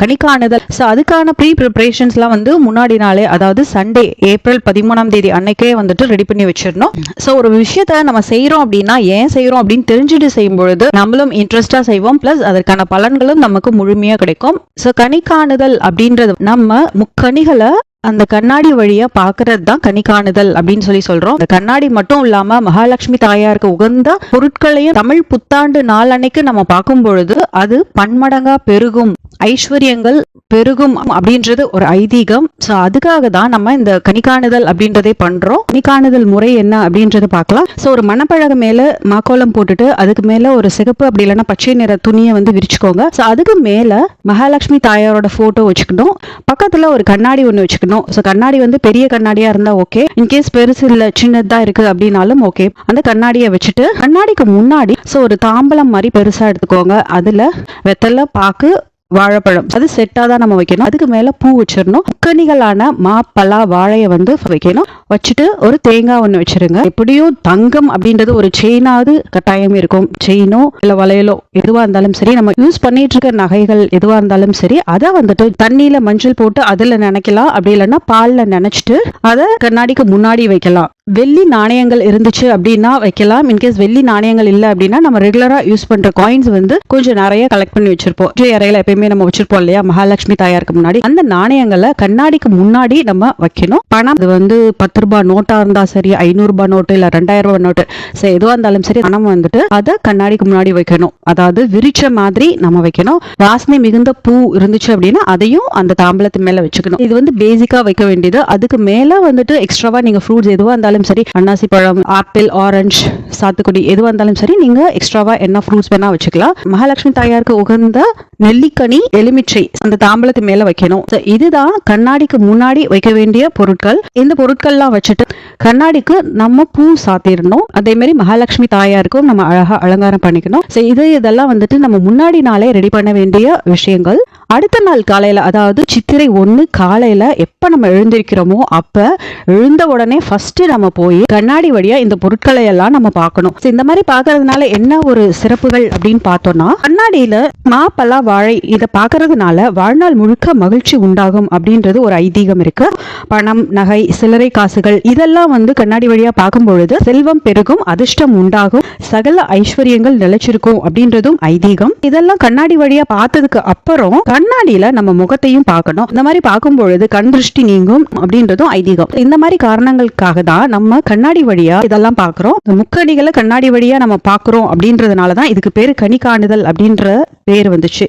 கணிக்காணுதல். So அதுக்கான pre ப்ரிப்பரேஷன்ஸ்லாம் வந்து முன்னாடி நாளே அதாவது சண்டே ஏப்ரல் பதிமூணாம் தேதி அன்னைக்கே வந்துட்டு ரெடி பண்ணி வச்சிடணும். ஸோ ஒரு விஷயத்த நம்ம செய்கிறோம் அப்படின்னா ஏன் செய்கிறோம் அப்படின்னு தெரிஞ்சுட்டு செய்யும் பொழுது நம்மளும் இன்ட்ரெஸ்டாக செய்வோம். ப்ளஸ் அதற்கான பலன்களும் நமக்கு முழுமையாக கிடைக்கும். ஸோ கணிக்காணுதல் அப்படின்றது நம்ம முக்கணிகளை அந்த கண்ணாடி வழியா பாக்குறது தான் கணிக்காணுதல் அப்படின்னு சொல்லி சொல்றோம். அந்த கண்ணாடி மட்டும் இல்லாம மகாலட்சுமி தாயாருக்கு உகந்த பொருட்களையும் தமிழ் புத்தாண்டு நாள் அன்னைக்கு நம்ம பார்க்கும் பொழுது அது பன்மடங்கா பெருகும். ஐஸ்வர்யங்கள் பெருகும் அப்படின்றது ஒரு ஐதீகம். ஸோ அதுக்காக தான் நம்ம இந்த கணிக்காணுதல் அப்படின்றதே பண்றோம். கணிக்காணுதல் முறை என்ன அப்படின்றத பார்க்கலாம். ஸோ ஒரு மணப்பழக மேல மாக்கோலம் போட்டுட்டு அதுக்கு மேல ஒரு சிகப்பு அப்படி இல்லைன்னா பச்சை நிற துணியை வந்து விரிச்சுக்கோங்க. ஸோ அதுக்கு மேல மகாலட்சுமி தாயாரோட போட்டோ வச்சுக்கணும். பக்கத்துல ஒரு கண்ணாடி ஒன்று வச்சுக்கணும். ஸோ கண்ணாடி வந்து பெரிய கண்ணாடியா இருந்தா ஓகே இன்கேஸ் பெருசு இல்லை சின்னதா இருக்கு அப்படின்னாலும் ஓகே அந்த கண்ணாடியை வச்சுட்டு கண்ணாடிக்கு முன்னாடி ஸோ ஒரு தாம்பலம் மாதிரி பெருசா எடுத்துக்கோங்க. அதுல வெத்தலை பாக்கு வாழைப்பழம். அது செட்டாக தான் நம்ம வைக்கணும். அதுக்கு மேலே பூ வச்சிடணும். முக்கணிகளான மா பலா வாழையை வந்து வைக்கணும். வச்சுட்டு ஒரு தேங்காய் ஒன்று வச்சிருங்க. எப்படியும் தங்கம் அப்படின்றது ஒரு செயினாவது கட்டாயம் இருக்கும். செயினோ இல்லை வளையலோ எதுவாக இருந்தாலும் சரி நம்ம யூஸ் பண்ணிட்டு இருக்க நகைகள் எதுவாக இருந்தாலும் சரி அதை வந்துட்டு தண்ணியில் மஞ்சள் போட்டு அதில் நினைக்கலாம். அப்படி இல்லைன்னா பாலில் நினைச்சிட்டு அதை கண்ணாடிக்கு முன்னாடி வைக்கலாம். வெள்ளி நாணயங்கள் இருந்துச்சு அப்படின்னா வைக்கலாம். இன்கேஸ் வெள்ளி நாணயங்கள் இல்லை அப்படின்னா நம்ம ரெகுலரா யூஸ் பண்ற காயின்ஸ் வந்து கொஞ்சம் நிறைய கலெக்ட் பண்ணி வச்சிருப்போம். பூஜை அறையில எப்பயுமே நம்ம வச்சிருப்போம் இல்லையா? மகாலட்சுமி தாயாருக்கு முன்னாடி. அந்த நாணயங்களை கண்ணாடிக்கு முன்னாடி நம்ம வைக்கணும். பணம் அது வந்து பத்து ரூபாய் நோட்டா இருந்தா சரி ஐநூறு ரூபாய் நோட்டு இல்ல ரெண்டாயிரம் ரூபாய் நோட்டு சரி எதுவா இருந்தாலும் சரி பணம் வந்துட்டு அதை கண்ணாடிக்கு முன்னாடி வைக்கணும். அதாவது விரிச்ச மாதிரி நம்ம வைக்கணும். வாசனை மிகுந்த பூ இருந்துச்சு அப்படின்னா அதையும் அந்த தாம்பலத்து மேல வச்சுக்கணும். இது வந்து பேசிக்கா வைக்க வேண்டியது. அதுக்கு மேல வந்துட்டு எக்ஸ்ட்ராவா நீங்க ஃப்ரூட்ஸ் எதுவா இருந்தாலும் சரி அன்னாசி பழம் ஆப்பிள் ஆரஞ்சு சாத்துக்குடி எதுவாக இருந்தாலும் சரி நீங்க எக்ஸ்ட்ராவா என்ன ஃப்ரூட்ஸ் வேணால் வச்சுக்கலாம். மகாலட்சுமி தாயாருக்கு உகந்த நெல்லிக்கனி எலுமிச்சை அந்த தாம்பலத்து மேல வைக்கணும். இதுதான் கண்ணாடிக்கு முன்னாடி வைக்க வேண்டிய பொருட்கள். இந்த பொருட்கள்லாம் வச்சுட்டு கண்ணாடிக்கு நம்ம பூ சாத்திடணும் அதே மாதிரி மகாலட்சுமி தாயாருக்கும் நம்ம அழகா அலங்காரம் பண்ணிக்கணும். இது இதெல்லாம் வந்துட்டு நம்ம முன்னாடி நாளே ரெடி பண்ண வேண்டிய விஷயங்கள். அடுத்த நாள் காலையில அதாவது சித்திரை ஒண்ணு காலையில எப்ப நம்ம எழுந்திருக்கிறோமோ அப்ப எழுந்த உடனே ஃபர்ஸ்ட் நம்ம போய் கண்ணாடி வழியா இந்த பொருட்களை எல்லாம் நம்ம பார்க்கணும். இந்த மாதிரி பாக்குறதுனால என்ன ஒரு சிறப்புகள் அப்படின்னு பார்த்தோம்னா கண்ணாடியில மாப்பெல்லாம் வாழை இதை பார்க்கறதுனால வாழ்நாள் முழுக்க மகிழ்ச்சி உண்டாகும் அப்படின்றது ஒரு ஐதீகம் இருக்கு. பணம் நகை சில்லறை காசுகள் இதெல்லாம் வந்து கண்ணாடி வழியா பார்க்கும் பொழுது செல்வம் பெருகும் அதிர்ஷ்டம் உண்டாகும் சகல ஐஸ்வர்யங்கள் நிலைச்சிருக்கும் அப்படின்றதும் ஐதீகம். இதெல்லாம் கண்ணாடி வழியா பார்த்ததுக்கு அப்புறம் கண்ணாடியில நம்ம முகத்தையும் பார்க்கணும். இந்த மாதிரி பார்க்கும் பொழுது கண் திருஷ்டி நீங்கும் அப்படின்றதும் ஐதீகம். இந்த மாதிரி காரணங்களுக்காக தான் நம்ம கண்ணாடி வழியா இதெல்லாம் பார்க்கிறோம். முக்கணிகளை முக்கடிகளை கண்ணாடி வழியா நம்ம பார்க்கிறோம் அப்படின்றதுனால தான் இதுக்கு பேரு கனி காணுதல் அப்படின்ற பேர் வந்துச்சு.